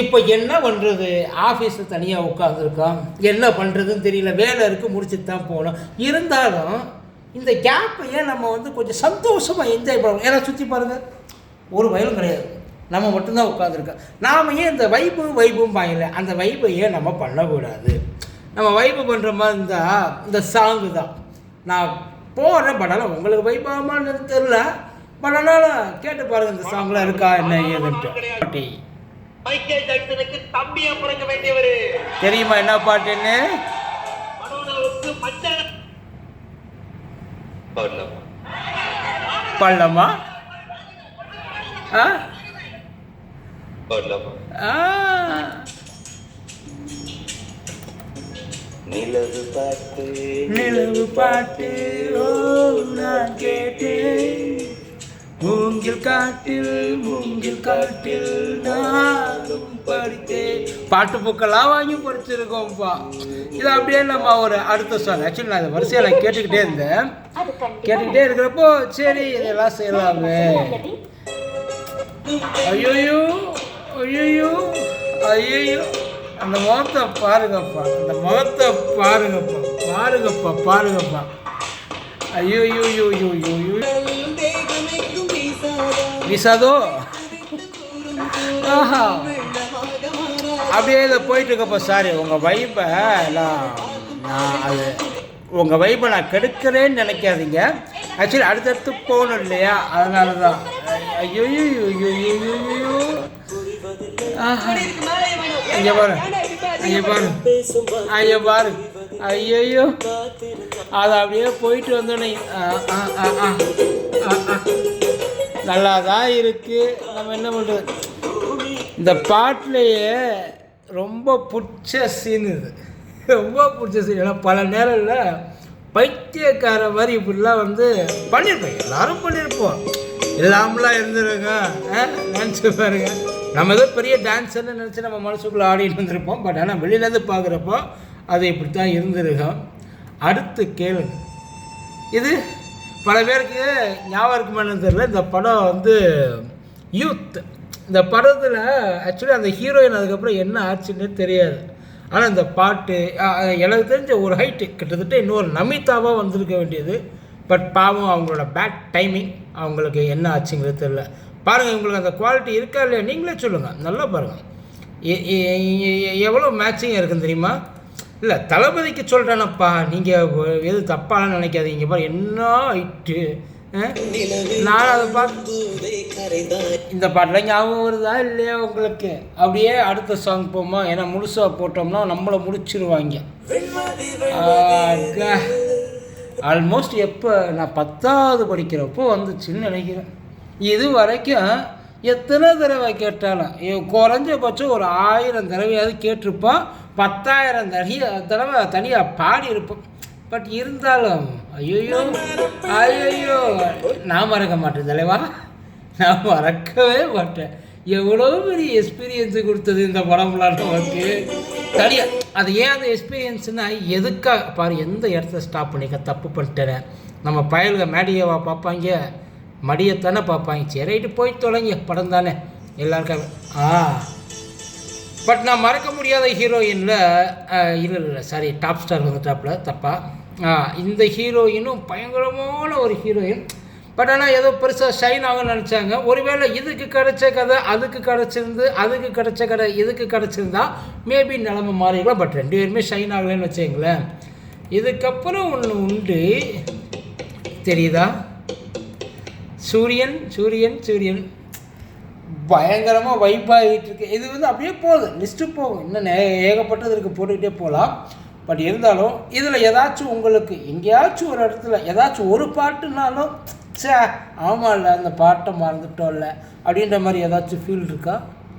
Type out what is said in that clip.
இப்போ என்ன பண்ணுறது ஆஃபீஸில் தனியாக உட்காந்துருக்கோம் என்ன பண்ணுறதுன்னு தெரியல. வேலை இருக்குது முடிச்சுட்டு தான் போகணும். இருந்தாலும் இந்த கேப்பை ஏன் நம்ம வந்து கொஞ்சம் சந்தோஷமாக என்ஜாய் பண்ணணும். ஏன்னா சுற்றி பாருங்கள் ஒரு வயலும் கிடையாது. நம்ம மட்டும்தான் உட்காந்துருக்கோம் நாம் ஏன் இந்த வைப்பு வைப்பும் பாயில அந்த வைப்பை ஏன் நம்ம பண்ணக்கூடாது? நம்ம வைப்பு பண்ணுற மாதிரி இருந்தால் இந்த சாங்கு தான். நான் போடுறேன் பட் ஆனால் உங்களுக்கு வைப் ஆகுமான்னு தெரில பட் ஆனாலும் கேட்டு பாருங்கள் இந்த சாங்லாம் இருக்கா என்ன ஏதுன்ட்டு. மைக்கேல் ஜாக்சனுக்கு தம்பியா பிறக்க வேண்டியவரு. தெரியுமா என்ன பாட்டுன்னு? மனோனாவுக்கு மச்சான் பாடலாமா பாடலாமா ஆ? பாடலாமா ஆ. நிலவு பார்த்து நிலவு பாட்டு. ஓ நான் கேட்டேன். மூங்கில் காட்டில் மூங்கில் காட்டில் நானும் படித்தேன். பாட்டு புக்கெல்லாம் வாங்கி படிச்சிருக்கோம்ப்பா. இது அப்படியே நம்ம ஒரு அடுத்த சாங் ஆக்சுவலி நான் இந்த வரிசையில் நான் கேட்டுக்கிட்டே இருந்தேன். கேட்டுக்கிட்டே இருக்கிறப்போ சரி இதெல்லாம் செய்யலாமே. ஐயோயோ ஐயோயோ ஐயோயோ. அந்த முகத்தை பாருங்கப்பா. அந்த முகத்தை பாருங்கப்பா. பாருங்கப்பா பாருங்கப்பா. ஐயோ ஐயோ ஐயோ ஐயோ ஐயோ விசாதோ ஆஹா. அப்படியே இதை போயிட்டு இருக்கப்போ சாரி உங்கள் வைப்பை நான் நான் அது உங்கள் வைப்பை நான் கெடுக்கிறேன்னு நினைக்காதீங்க. ஆக்சுவலி அடுத்தடுத்து போகணும் இல்லையா? அதனால தான் ஐயோ ஐயோ ஐயோ பாரு ஐயோ ஆஹா. இங்கே பாரு. இங்கே பாரு. ஐயோ பாரு. ஐயோ அது அப்படியே போயிட்டு வந்தோடனே ஆ, ஆ, ஆ, ஆ, ஆ, ஆ. நல்லா தான் இருக்குது நம்ம என்ன பண்ணுறது இந்த பாட்டிலேயே ரொம்ப பிடிச்ச சீன் இது. ரொம்ப பிடிச்ச சீன் ஏன்னா பல நேரங்களில் பைத்தியக்கார மாதிரி இப்படிலாம் வந்து பண்ணியிருப்போம் எல்லாரும் பண்ணியிருப்போம். இல்லாமலாம் இருந்துருங்க நினச்சி பாருங்க. நம்ம ஏதோ பெரிய டான்ஸர்னு நினச்சி நம்ம மனசுக்குள்ளே ஆடிட்டு வந்திருப்போம். பட் ஆனால் வெளியிலேருந்து பார்க்குறப்போ அது இப்படி தான் இருந்திருக்கும். அடுத்து கேளுங்க. இது பல பேருக்கு ஞாபகம் இருக்குமான்னு தெரியல. இந்த படம் வந்து யூத் இந்த படத்தில் ஆக்சுவலி அந்த ஹீரோயின் அதுக்கப்புறம் என்ன ஆச்சுன்னு தெரியாது. ஆனால் இந்த பாட்டு எனக்கு தெரிஞ்ச ஒரு ஹைட்டு கிட்டத்தட்ட இன்னொரு நமிதாவாக வந்திருக்க வேண்டியது. பட் பாவம் அவங்களோட பேட் டைமிங் அவங்களுக்கு என்ன ஆச்சுங்கிறது தெரில பாருங்கள் உங்களுக்கு அந்த குவாலிட்டி இருக்கா இல்லையா? நீங்களே சொல்லுங்கள் நல்லா பாருங்கள் எவ்வளோ மேட்சிங் இருக்குன்னு தெரியுமா? இல்லை தளபதிக்கு சொல்கிறேனப்பா நீங்கள் எது தப்பாலாம் நினைக்காதீங்க. பாரு என்ன ஹைட்டு நான் அதை பார்த்து இந்த பாட்டில் ஞாபகம் வருதா இல்லையா உங்களுக்கு? அப்படியே அடுத்த சாங் போமா? ஏன்னா முழுசாக போட்டோம்னா நம்மளை முடிச்சிருவாங்க. ஆல்மோஸ்ட் எப்போ? நான் பத்தாவது படிக்கிறப்போ வந்துச்சுன்னு நினைக்கிறேன். இது வரைக்கும் எத்தனை தடவை கேட்டாலும் குறைஞ்சபட்சம் ஒரு ஆயிரம் தடவையாவது கேட்டிருப்பான். பத்தாயிரம் தனிய தடவை தனியாக பாடியிருப்போம் பட் இருந்தாலும் ஐயோ ஐயோ நான் மறக்க மாட்டேன் தலைவா. நான் மறக்கவே மாட்டேன். எவ்வளோ பெரிய எக்ஸ்பீரியன்ஸு கொடுத்தது இந்த படம்லாம் நமக்கு. தனியாக அது ஏன் அந்த எக்ஸ்பீரியன்ஸ்னால் எதுக்காக பாரு எந்த இடத்த ஸ்டாப் பண்ணிக்க தப்பு பண்ணிட்டேன். நம்ம பயலுக மேடியவா பார்ப்பாங்க மடியத்தானே பார்ப்பாங்க. சரி ரைட்டு போய் தொலைங்க படம் தானே. எல்லாருக்காக ஆ. பட் நான் மறக்க முடியாத ஹீரோயினில் இல்லை இல்லை சாரி டாப் ஸ்டார் வந்துட்டாப்புல தப்பா. இந்த ஹீரோயினும் பயங்கரமான ஒரு ஹீரோயின் பட் ஆனால் ஏதோ பெருசாக ஷைன் ஆகும்னு நினச்சாங்க. ஒருவேளை இதுக்கு கிடைச்ச கதை அதுக்கு கிடச்சிருந்து அதுக்கு கிடைச்ச கதை இதுக்கு கிடச்சிருந்தா மேபி நிலமை மாறிக்கலாம் பட் ரெண்டு பேருமே ஷைன் ஆகலைன்னு வச்சுங்களேன் இதுக்கப்புறம் ஒன்று உண்டு. தெரியுதா? சூரியன் சூரியன் சூரியன். பயங்கரமாக வைப்பாகிட்டு இருக்கு. இது வந்து அப்படியே போகுது. லிஸ்ட்டு போகும். இன்னும் ஏகப்பட்டது இருக்குது போட்டுக்கிட்டே போகலாம். பட் இருந்தாலும் இதில் ஏதாச்சும் உங்களுக்கு எங்கேயாச்சும் ஒரு இடத்துல ஏதாச்சும் ஒரு பாட்டுனாலும் சே ஆமாம்ல அந்த பாட்டை மறந்துட்டோம்ல அப்படின்ற மாதிரி ஏதாச்சும் ஃபீல் இருக்கா?